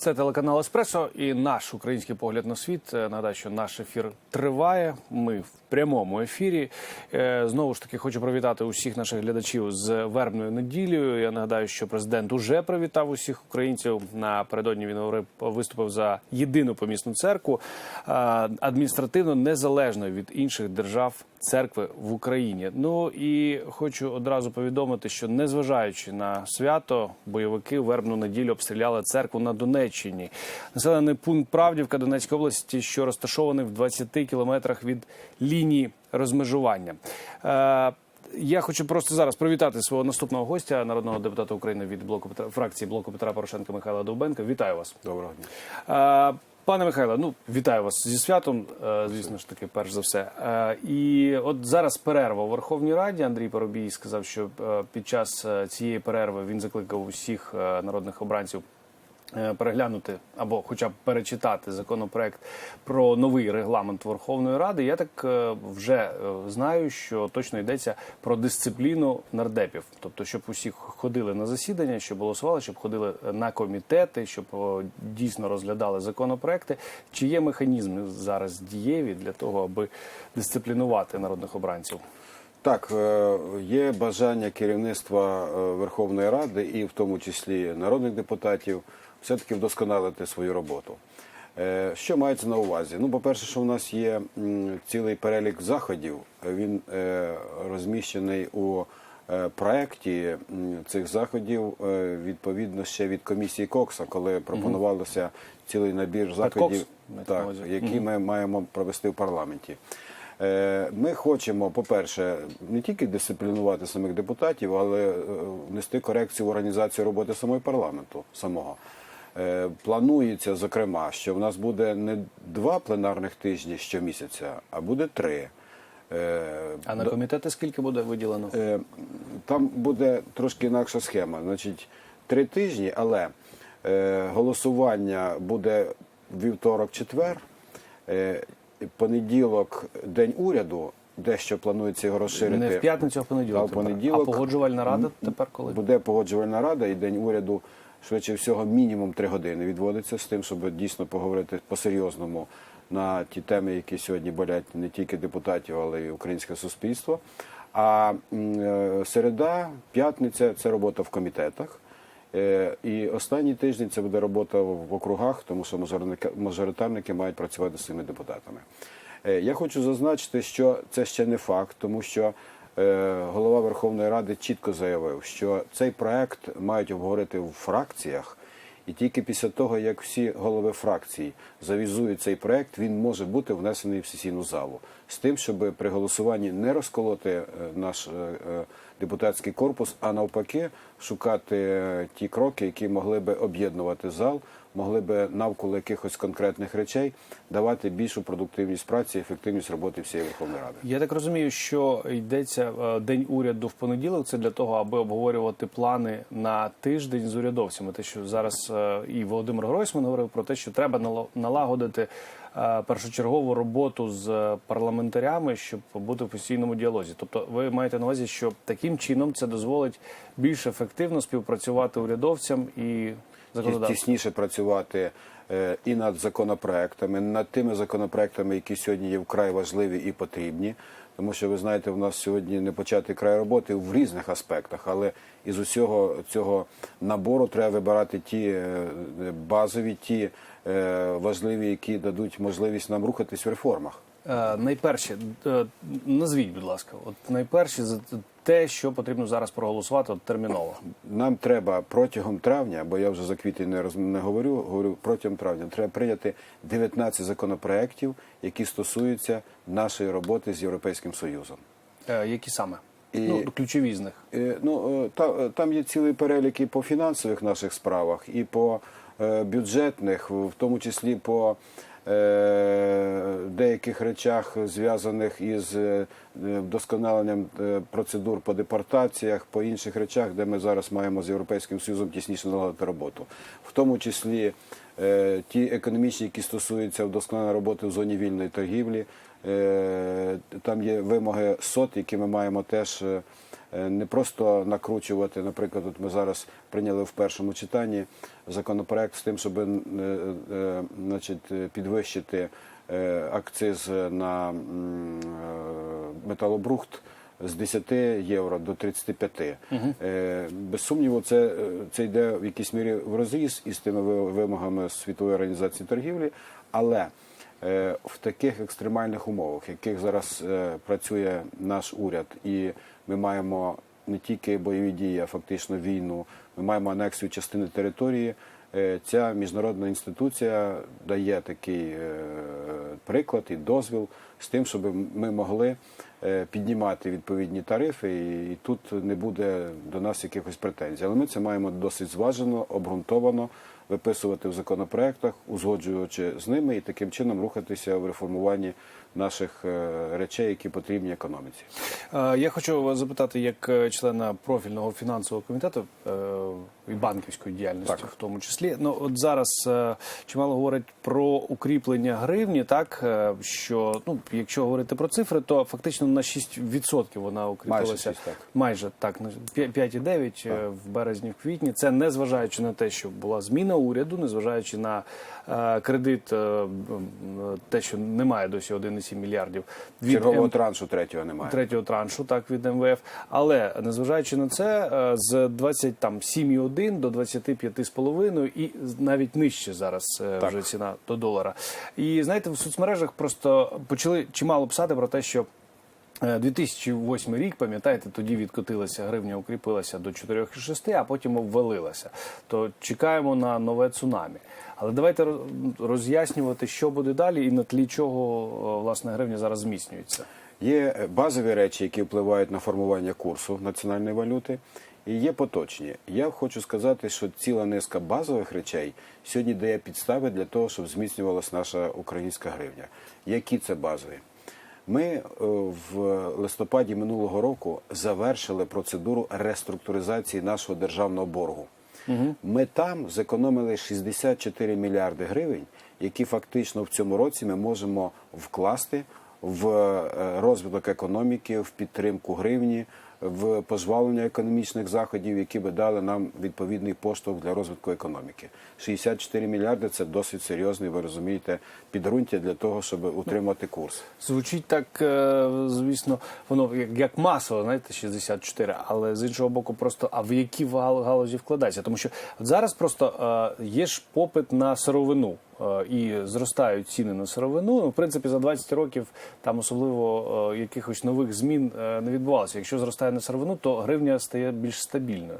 Це телеканал Еспресо і наш український погляд на світ. Е, Нагадаю, що наш ефір триває. Ми в прямому ефірі. Е, Знову ж таки, хочу привітати усіх наших глядачів з вербною неділею. Я нагадаю, що президент уже привітав усіх українців. Напередодні він виступив за єдину помісну церкву е, адміністративно незалежною від інших держав церкви в Україні. Ну і хочу одразу повідомити, що незважаючи на свято, бойовики вербну неділю обстріляли церкву на Донеччині. Населений пункт Правдівка Донецької області, що розташований в 20 кілометрах від лінії розмежування. Е, я хочу просто зараз привітати свого наступного гостя, народного депутата України від блоку фракції блоку Петра Порошенка Михайла Довбенка. Вітаю вас. Доброго дня. Пане Михайло, ну вітаю вас зі святом. е, Звісно ж таки, перш за все. Е, І от зараз перерва у Верховній Раді. Андрій Парубій сказав, що е, під час цієї перерви він закликав усіх народних обранців. Е, Переглянути або, хоча б перечитати законопроект про новий регламент Верховної Ради. Я так е, вже е, знаю, що точно йдеться про дисципліну нардепів, тобто, щоб усі ходили на засідання, щоб голосували, щоб ходили на комітети, щоб дійсно розглядали законопроекти. Чи є механізми зараз дієві для того, аби дисциплінувати народних обранців? Так, є бажання керівництва Верховної Ради і в тому числі народних депутатів все-таки вдосконалити свою роботу. Е, Що мається на увазі? Ну, по-перше, що в нас є цілий перелік заходів. Він е, розміщений у е, проекті цих заходів відповідно ще від комісії Кокса, коли пропонувалося цілий набір заходів, так, які ми маємо провести в парламенті. Ми хочемо, по-перше, не тільки дисциплінувати самих депутатів, але внести корекцію в організацію роботи самого парламенту самого. Е, Планується, зокрема, що в нас буде не два пленарних тижні щомісяця, а буде три. Е, А на комітети скільки буде виділено? Е, Там буде трошки інакша схема. Значить, три тижні, але голосування буде вівторок-четвер, понеділок день уряду, дещо планується його розширити. Не в п'ятницю, а в понеділок. А в понеділок а погоджувальна рада тепер коли? Буде погоджувальна рада і день уряду. Швидше всього, мінімум три години відводиться з тим, щоб дійсно поговорити по-серйозному на ті теми, які сьогодні болять не тільки депутатів, але й українське суспільство. А е, середа, п'ятниця це робота в комітетах. Е, І останній тиждень це буде робота в округах, тому що мажоритарники- мають працювати з цими депутатами. Е, Я хочу зазначити, що це ще не факт, тому що голова Верховної Ради чітко заявив, що цей проект мають обговорити в фракціях, і тільки після того, як всі голови фракцій завізують цей проект, він може бути внесений в сесійну залу. З тим, щоб при голосуванні не розколоти е, наш е, е, депутатський корпус, а навпаки, шукати е, ті кроки, які могли би об'єднувати зал, могли би навколо якихось конкретних речей давати більшу продуктивність праці, ефективність роботи всієї Верховної Ради. Я так розумію, що йдеться е, день уряду в понеділок. Це для того, аби обговорювати плани на тиждень з урядовцями. Те, що зараз е, і Володимир Гройсман говорив про те, що треба налагодити першочергову роботу з парламентарями, щоб бути в постійному діалозі. Тобто, ви маєте на увазі, що таким чином це дозволить більш ефективно співпрацювати урядовцям і законодавцям. тісніше працювати е, і над законопроектами, над тими законопроектами, які сьогодні є вкрай важливі і потрібні. Тому що ви знаєте, в нас сьогодні не початий край роботи в різних аспектах, але із усього цього набору треба вибирати ті е, базові, ті е, важливі, які дадуть можливість нам рухатись в реформах. Е, Найперше, е, назвіть, будь ласка, от найперше за те, що потрібно зараз проголосувати от терміново. Нам треба протягом травня, бо я вже за квітень не, роз, не говорю, говорю протягом травня, треба прийняти 19 законопроєктів, які стосуються нашої роботи з Європейським Союзом. Е, Які саме? І- Ну, ключові з них. Е, Ну, е, та, е, там є цілий перелік і по фінансових наших справах, і по е, бюджетних, в тому числі по е, деяких речах, зв'язаних із е, вдосконаленням е, процедур по депортаціях, по інших речах, де ми зараз маємо з Європейським Союзом тісніше наладити роботу. В тому числі Е, Ті економічні, які стосуються вдосконалення роботи в зоні вільної торгівлі, е, там є вимоги СОТ, які ми маємо теж е, е, не просто накручувати. Наприклад, от ми зараз прийняли в першому читанні законопроект з тим, щоб е, е, значить, е, підвищити е, акциз на е, металобрухт з 10 євро до 35. Е, Без сумніву, це, е, це йде в якійсь мірі в розріз із тими ви- вимогами Світової організації торгівлі, але е, в таких екстремальних умовах, в яких зараз е, працює наш уряд, і ми маємо не тільки бойові дії, а фактично війну, ми маємо анексію частини території. Е, Ця міжнародна інституція дає такий е, приклад і дозвіл з тим, щоб ми могли е, піднімати відповідні тарифи, і, тут не буде до нас якихось претензій. Але ми це маємо досить зважено, обґрунтовано виписувати в законопроектах, узгоджуючи з ними і таким чином рухатися в реформуванні наших е, речей, які потрібні економіці. Е, Я хочу вас запитати, як члена профільного фінансового комітету і банківської діяльності, Так. в тому числі. Ну от зараз чимало говорять про укріплення гривні, так що ну, якщо говорити про цифри, то фактично на 6% вона укріпилася. Майже 6, так. Майже так, на 5,9 е, в березні, в квітні. Це не зважаючи на те, що була зміна уряду, не зважаючи на е, кредит, е, е, те, що немає досі 1,7 мільярдів. від Чергового М- траншу третього немає. третього траншу, так від МВФ. Але незважаючи на це, е, з 27,1 до 25,5 і навіть нижче зараз е, Так. вже ціна до долара. І знаєте, в соцмережах просто почали чимало писати про те, що. е, 2008 рік, пам'ятаєте, тоді відкотилася гривня, укріпилася до 4,6, а потім обвалилася. То чекаємо на нове цунамі. Але давайте роз'яснювати, що буде далі, і на тлі чого е, власне гривня зараз зміцнюється. Є е, базові речі, які впливають на формування курсу національної валюти, і є поточні. Я хочу сказати, що ціла низка базових речей сьогодні дає підстави для того, щоб зміцнювалася наша українська гривня. Які це базові? Ми е, в листопаді минулого року завершили процедуру реструктуризації нашого державного боргу. Ми там зекономили 64 мільярди гривень, які фактично в цьому році ми можемо вкласти в е, розвиток економіки, в підтримку гривні, в пожвалення економічних заходів, які би дали нам відповідний поштовх для розвитку економіки. 64 мільярди це досить серйозний, ви розумієте, підґрунтя для того, щоб утримати курс. Звучить так, е, звісно, воно як, масово, знаєте, 64, але з іншого боку, просто а в які гал- галузі вкладається? Тому що зараз просто е, є ж попит на сировину. е, І зростають ціни на сировину. Ну, в принципі, за 20 років там особливо якихось нових змін не відбувалося. Якщо зростає на сировину, то гривня стає більш стабільною.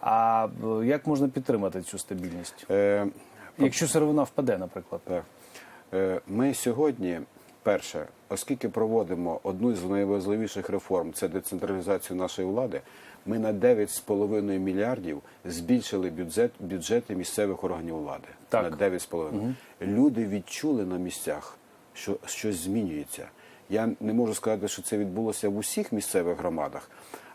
А е, як можна підтримати цю стабільність? Е, Якщо сировина впаде, наприклад, Так. Е, Ми сьогодні, перше, оскільки проводимо одну з найважливіших реформ це децентралізацію нашої влади, ми на 9,5 мільярдів збільшили бюджет, бюджети місцевих органів влади. Так. На 9,5. Люди відчули на місцях, що щось змінюється. Я не можу сказати, що це відбулося в усіх місцевих громадах,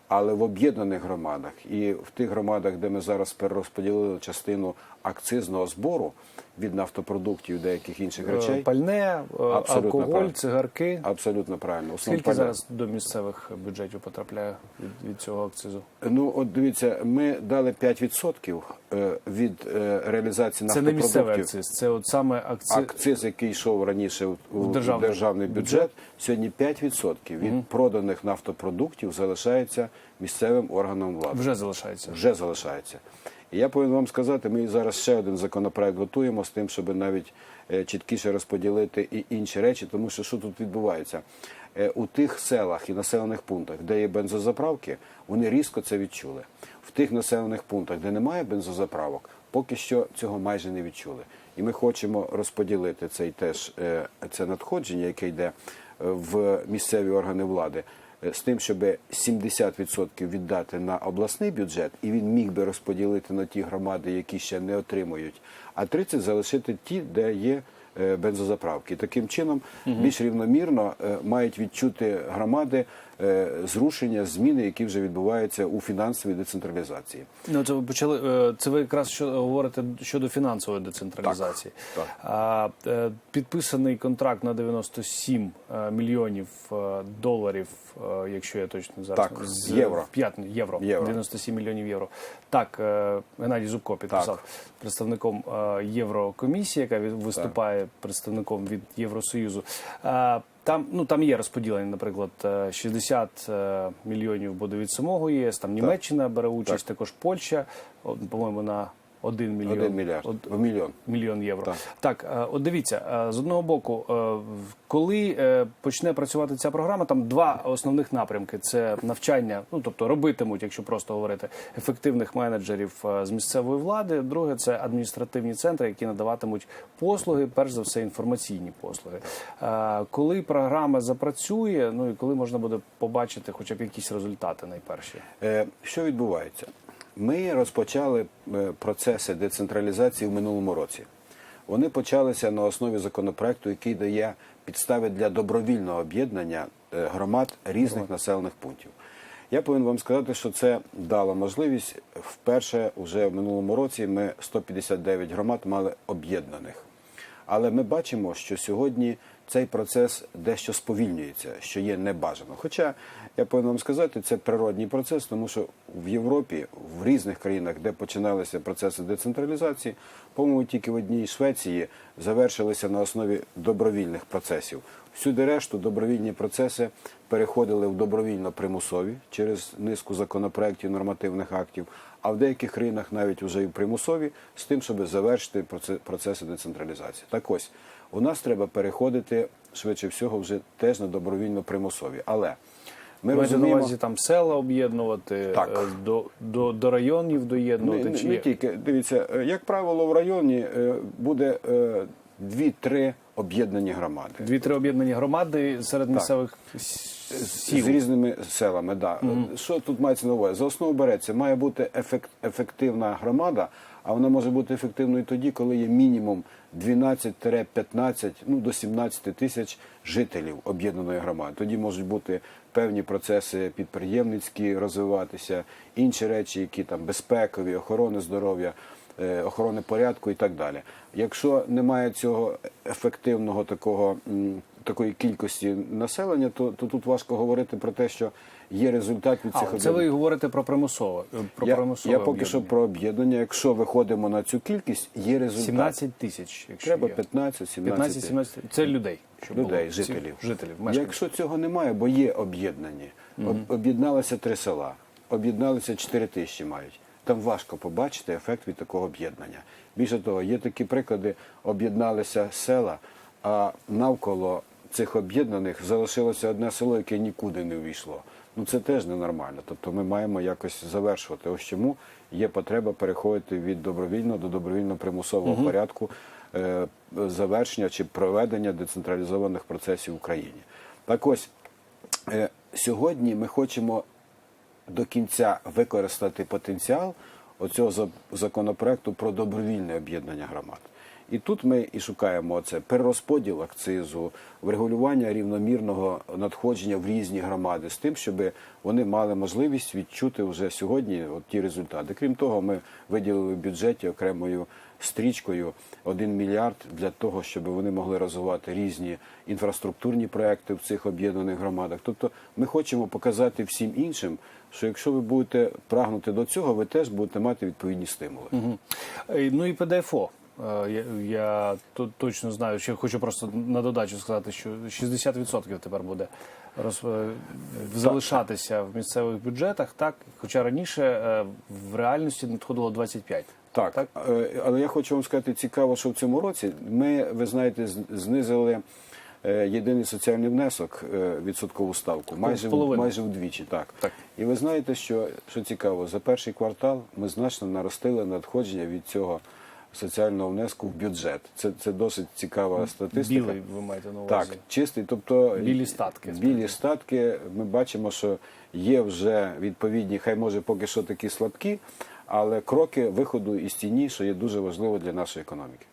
але в об'єднаних громадах. І в тих громадах, де ми зараз перерозподілили частину акцизного збору від нафтопродуктів і деяких інших Е, речей. пальне, е, Абсолютно алкоголь, правильно. цигарки. Абсолютно правильно. Основне Скільки пальне. зараз до місцевих бюджетів потрапляє від, від цього акцизу? Ну, от дивіться, ми дали 5% е, від реалізації Це не місцевий нафтопродуктів. акциз, це от саме акциз. Акциз, який йшов раніше у, державний державний, бюджет, сьогодні 5% від проданих нафтопродуктів залишається місцевим органам влади. Вже залишається. Вже залишається. Я повинен вам сказати, ми зараз ще один законопроект готуємо з тим, щоб навіть е, чіткіше розподілити і інші речі, тому що що тут відбувається? Е, У тих селах і населених пунктах, де є бензозаправки, вони різко це відчули. В тих населених пунктах, де немає бензозаправок, поки що цього майже не відчули. І ми хочемо розподілити цей теж е, це надходження, яке йде в місцеві органи влади з тим, щоб 70% віддати на обласний бюджет, і він міг би розподілити на ті громади, які ще не отримують, а 30% залишити ті, де є е, бензозаправки. Таким чином, більш рівномірно е, мають відчути громади е, зрушення, зміни, які вже відбуваються у фінансовій децентралізації. Ну, це ви почали. е, Це ви якраз що говорите щодо фінансової децентралізації. Так, так. А, е, підписаний контракт на 97 е, мільйонів е, доларів, е, якщо я точно зараз Так, з євро. п'ят- євро, Євро. 97 мільйонів євро. Так, е, Геннадій Зубко підписав представником е, Єврокомісії, яка виступає представником від Євросоюзу. Е, Там ну там є розподілення, наприклад, е, 60 е, мільйонів буде від самого ЄС. Там Німеччина бере участь, також Польща, по-моєму, на 1 мільйон. Один мільярд Од- в мільйон. Мільйон євро. Так. Так, е, от дивіться, е, з одного боку, е, коли почне працювати ця програма, там два основних напрямки: це навчання, ну тобто робитимуть, якщо просто говорити, ефективних менеджерів з місцевої влади. Друге це адміністративні центри, які надаватимуть послуги, перш за все, інформаційні послуги. Коли програма запрацює, ну і коли можна буде побачити, хоча б якісь результати найперші. Що відбувається? Ми розпочали е, процеси децентралізації в минулому році. Вони почалися на основі законопроекту, який дає підстави для добровільного об'єднання е, громад різних населених пунктів. Я повинен вам сказати, що це дало можливість вперше уже в минулому році ми 159 громад мали об'єднаних. Але ми бачимо, що сьогодні цей процес дещо сповільнюється, що є небажано. Хоча я повинен вам сказати, це природній процес, тому що в Європі, в різних країнах, де починалися процеси децентралізації, по-моєму, тільки в одній Швеції завершилися на основі добровільних процесів. Всюди решту добровільні процеси переходили в добровільно примусові через низку законопроєктів, нормативних актів, а в деяких країнах навіть вже примусові з тим, щоб завершити проце- процеси децентралізації. Так ось у нас треба переходити швидше всього вже теж на добровільно примусові. Але ми Маєте на увазі там села об'єднувати, Так. е, до, до, до районів доєднувати. не, чи не тільки дивіться, е, як правило, в районі е, буде е, дві-три об'єднані громади. Дві-три об'єднані громади серед місцевих сіл. З різними селами, да. Що тут мається на увазі? За основу береться, має бути ефект, ефективна громада, а вона може бути ефективною тоді, коли є мінімум 12-15, ну до 17 тисяч жителів об'єднаної громади. Тоді можуть бути певні процеси підприємницькі розвиватися, інші речі, які там безпекові, охорони здоров'я. Е, Охорони порядку і так далі. Якщо немає цього ефективного такого такої кількості населення, то, то тут важко говорити про те, що є результат від цих А, це ви говорите про примусове. е, Про Я, примусове я поки що про об'єднання. Якщо виходимо на цю кількість, є результат. 17 тисяч, якщо Треба є. 15-17 15-17. Це людей. щоб людей, було. Жителів. Жителів, мешканців. Якщо цього немає, бо є об'єднані, Об- об'єдналися три села, об'єдналися 4 тисячі мають. Там важко побачити ефект від такого об'єднання. Більше того, є такі приклади, об'єдналися села, а навколо цих об'єднаних залишилося одне село, яке нікуди не увійшло. Ну це теж ненормально. Тобто ми маємо якось завершувати. Ось чому є потреба переходити від добровільного до добровільно примусового порядку е, завершення чи проведення децентралізованих процесів в Україні. Так ось е, сьогодні ми хочемо до кінця використати потенціал оцього законопроекту про добровільне об'єднання громад. І тут ми і шукаємо це перерозподіл акцизу, врегулювання рівномірного надходження в різні громади з тим, щоб вони мали можливість відчути вже сьогодні от ті результати. Крім того, ми виділили в бюджеті окремою стрічкою 1 мільярд для того, щоб вони могли розвивати різні інфраструктурні проекти в цих об'єднаних громадах. Тобто ми хочемо показати всім іншим, що якщо ви будете прагнути до цього, ви теж будете мати відповідні стимули. Е, Ну і ПДФО. Е, Я, я то- точно знаю, ще хочу просто на додачу сказати, що 60% тепер буде роз, е, залишатися в місцевих бюджетах, так? Хоча раніше в реальності надходило 25%. Так, е, але я хочу вам сказати, цікаво, що в цьому році ми, ви знаєте, знизили е, єдиний соціальний внесок, е, відсоткову ставку, майже, в- майже вдвічі. Так. Так. І ви знаєте, що, що цікаво, за перший квартал ми значно наростили надходження від цього соціального внеску в бюджет. Це, це досить цікава статистика. Білий ви маєте на увазі. Так, чистий, тобто Білі статки. Білі статки. Ми бачимо, що є вже відповідні, хай може поки що такі слабкі, але кроки виходу із тіні, що є дуже важливо для нашої економіки.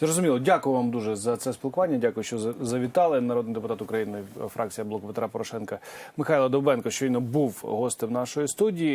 Зрозуміло. Дякую вам дуже за це спілкування. Дякую, що за- завітали. Народний депутат України, фракція блоку Петра Порошенка Михайло Довбенко щойно був гостем нашої студії.